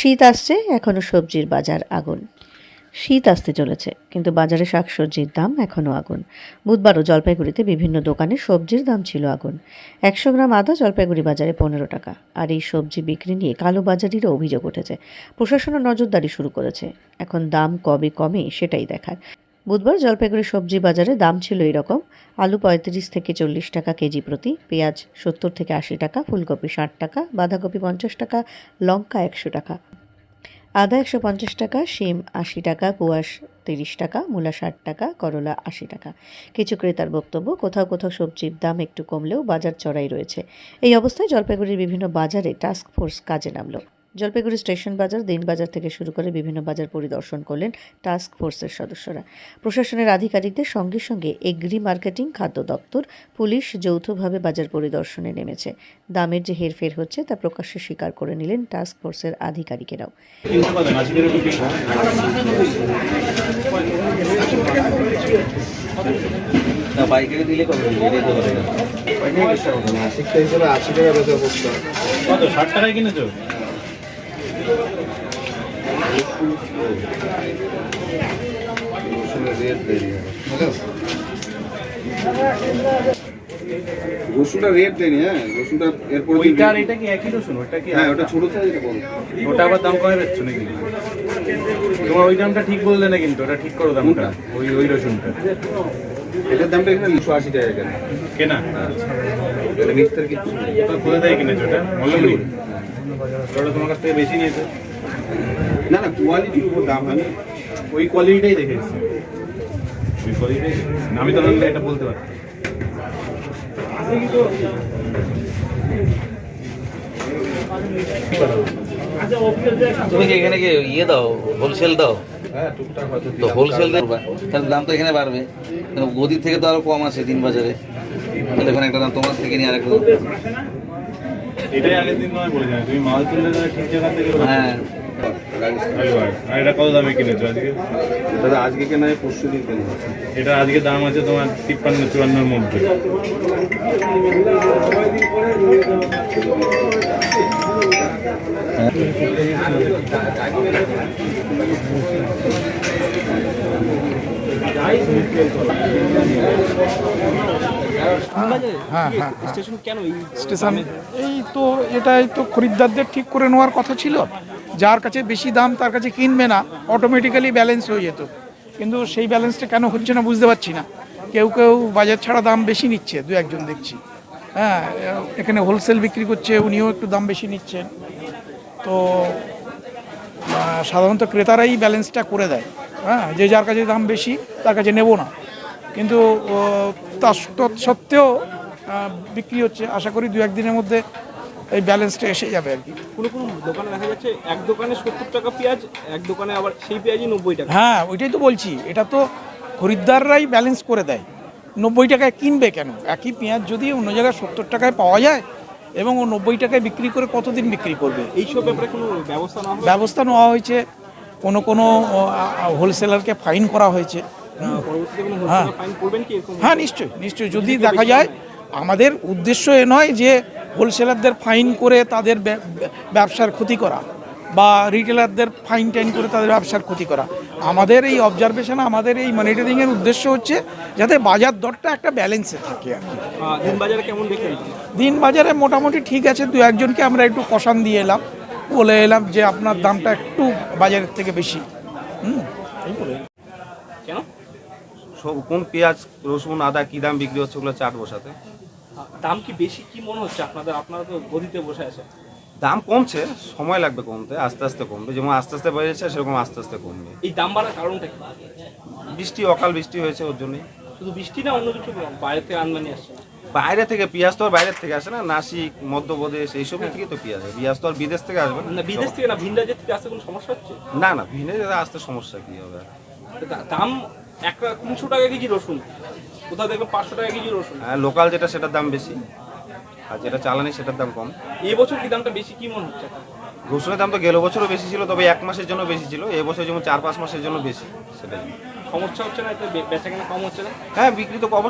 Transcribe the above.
শীত আসছে এখনও সবজির বাজার আগুন। শীত আসতে চলেছে, কিন্তু বাজারে শাকসবজির দাম এখনও আগুন। বুধবারও জলপাইগুড়িতে বিভিন্ন দোকানে সবজির দাম ছিল আগুন। একশো গ্রাম আদা জলপাইগুড়ি বাজারে পনেরো টাকা। আর এই সবজি বিক্রি নিয়ে কালোবাজারিরও অভিযোগ উঠেছে। প্রশাসনও নজরদারি শুরু করেছে। এখন দাম কবে কমে সেটাই দেখার। বুধবার জলপাইগুড়ি সবজি বাজারে দাম ছিল এরকম। আলু পঁয়ত্রিশ থেকে চল্লিশ টাকা কেজি প্রতি, পেঁয়াজ সত্তর থেকে আশি টাকা, ফুলকপি ষাট টাকা, বাঁধাকপি পঞ্চাশ টাকা, লঙ্কা একশো টাকা। আদা একশো পঞ্চাশ টাকা, শিম আশি টাকা কুয়াশ তিরিশ টাকা, মূলা ষাট টাকা, করলা আশি টাকা। কিছু ক্রেতার বক্তব্য, কোথাও কোথাও সবজির দাম একটু কমলেও বাজার চড়াই রয়েছে। এই অবস্থায় জলপাইগুড়ির বিভিন্ন বাজারে টাস্ক ফোর্স কাজে নামলো। জলপাইগুড়ি স্টেশন বাজার দিন বাজার থেকে শুরু করে বিভিন্ন বাজার পরিদর্শন করলেন টাস্ক ফোর্সের সদস্যরা। প্রশাসনের আধিকারিকদের সঙ্গে সঙ্গে এগ্রি মার্কেটিং খাদ্য দপ্তর পুলিশ যৌথভাবে বাজার পরিদর্শনে নেমেছে। দামের যে হেরফের হচ্ছে তা প্রকাশ্যে স্বীকার করে নিলেন টাস্ক ফোর্সের আধিকারিকেরাও। বাইকে দিলে কত দিলে তো হবে না। আশিকটা হিসেবে আশি টাকা বেচা করতে কত? ষাট টাকায় কিনেছো? রসুনটা রেট দেয়নি হ্যাঁ? রসুনটা এরপর দিন ওইটা এটা কি একই রসুন? ওটা কি হ্যাঁ ওটা ছোট সাইজ বড় ওটা আবার দাম কমে বেচছো নাকি? তোমার ওই দামটা ঠিক বললে না কিন্তু ওটা ঠিক করো দামটা ওই ওই রসুনটা। এটার দামটা এখানে দুশো আশি টাকা কেন? কেনা? এটা মিক্সটার কিছু কোথা থেকে কিনেছো ওটা মল্লগুড়ি? ওটা তোমার কাছ থেকে বেশি নিয়েছে? না না কোয়ালিটির উপর দাম ওই কোয়ালিটিটাই দেখে এসেছি। ওই কোয়ালিটিটাই আমি তো এটা বলতে পারি তুমি কি এখানে কি ইয়ে দাও হোলসেল দাও? হ্যাঁ তো হোলসেল তাহলে দাম তো এখানে বাড়বে। গদির থেকে তো আরও কম আছে দিন বাজারে তাহলে এখানে একটা দাম তোমার থেকে নিয়ে আরেকটা দাম। এটাই আগের দিন নয় বলে যাবে তুমি মাল তুললে তাহলে ঠিক জায়গা থেকে হ্যাঁ। আর এটা কত দামে কিনেছো আজকে? দাদা আজকে কেনা হয় পরশু দিন কেনা এটা আজকে দাম আছে তোমার তিপ্পান্ন চুয়ান্নর মধ্যে। হ্যাঁ হ্যাঁ স্টেশন এই তো এটাই তো খরিদ্দারদের ঠিক করে নেওয়ার কথা ছিল। যার কাছে বেশি দাম তার কাছে কিনবে না অটোমেটিক্যালি ব্যালেন্স হয়ে যেত। কিন্তু সেই ব্যালেন্সটা কেন হচ্ছে না বুঝতে পারছি না। কেউ কেউ বাজার ছাড়া দাম বেশি নিচ্ছে, দু একজন দেখছি। হ্যাঁ এখানে হোলসেল বিক্রি করছে, উনিও একটু দাম বেশি নিচ্ছেন। তো সাধারণত ক্রেতারাই ব্যালেন্সটা করে দেয়। হ্যাঁ যে যার কাছে দাম বেশি তার কাছে নেব না। কিন্তু তা সত্ত্বেও- বিক্রি হচ্ছে। আশা করি দু একদিনের মধ্যে এই ব্যালেন্সটা এসে যাবে আর কি। কোনো কোনো দোকানে দেখা যাচ্ছে এক দোকানে সত্তর টাকা পেঁয়াজ এক দোকানে আবার সেই পেঁয়াজই নব্বই টাকা। হ্যাঁ ওইটাই তো বলছি। এটা তো খরিদ্দাররাই ব্যালেন্স করে দেয়। নব্বই টাকায় কিনবে কেন? একই পেঁয়াজ যদি অন্য জায়গায় সত্তর টাকায় পাওয়া যায় এবং ও নব্বই টাকায় বিক্রি করে কতদিন বিক্রি করবে? এইসব ব্যাপারে কোনো ব্যবস্থা ব্যবস্থা নেওয়া হয়েছে। কোনো কোনো হোলসেলারকে ফাইন করা হয়েছে। হ্যাঁ। হ্যাঁ নিশ্চয়ই নিশ্চয়ই। যদি দেখা যায় আমাদের উদ্দেশ্য এ নয় যে হোলসেলারদের ফাইন করে তাদের ব্যবসার ক্ষতি করা বা রিটেলারদের ফাইন টাইন করে তাদের ব্যবসার ক্ষতি করা। আমাদের এই অবজারভেশন আমাদের এই মনিটরিংয়ের উদ্দেশ্য হচ্ছে যাতে বাজার দরটা একটা ব্যালেন্সে থাকে আর কি। দিন বাজারে কেমন দেখলেন দিন বাজারে মোটামুটি ঠিক আছে দু একজনকে আমরা একটু কষান দিয়ে এলাম। বলে এলাম যে আপনার দামটা একটু বাজারের থেকে বেশি। হুম এই বলে। কেন? সব কোন পেঁয়াজ রসুন আদা কি দাম বিক্রি হচ্ছে ওগুলো চাট বসাতে? দাম কি বেশি? কি মনে হচ্ছে আপনাদের? আপনারা তো গদিতে বসে আছে দাম কমছে সময় লাগবে কমতে আস্তে আস্তে কমবে। যেমন আস্তে আস্তে বেড়েছে সেরকম আস্তে আস্তে কমবে। এই দাম বাড়ার কারণটা কি? বৃষ্টি অকাল বৃষ্টি হয়েছে ওর জন্যই। শুধু বৃষ্টি না অন্য কিছু? বাইরে থেকে আমদানি আসছে। বাইরে থেকে পেঁয়াজ তো আর বাইরের থেকে আসে না নাসিক মধ্যপ্রদেশ এইসবই থেকে তো পেঁয়াজ হয়। পেঁয়াজ তো আর বিদেশ থেকে আসবে না। বিদেশ থেকে না ভিন রাজ্যের থেকে আসতে কোনো সমস্যা হচ্ছে? না না ভিনে আসতে সমস্যা কি হবে? দাম এক তিনশো টাকা কেজি রসুন। কোথাও দেখবেন পাঁচশো টাকা কেজি রসুন। হ্যাঁ লোকাল যেটা সেটার দাম বেশি। আর যেটা চালানি সেটার দাম কম। এই বছর কি দামটা বেশি কি মনে হচ্ছে? রসুনের দাম তো গেল বছরও বেশি ছিল তবে এক মাসের জন্য বেশি ছিল। এবছর যেমন চার পাঁচ মাসের জন্য বেশি সেটাই। সমস্যা হচ্ছে না বেচা কেনা কম হচ্ছে না? হ্যাঁ বিক্রি তো অবশ্যই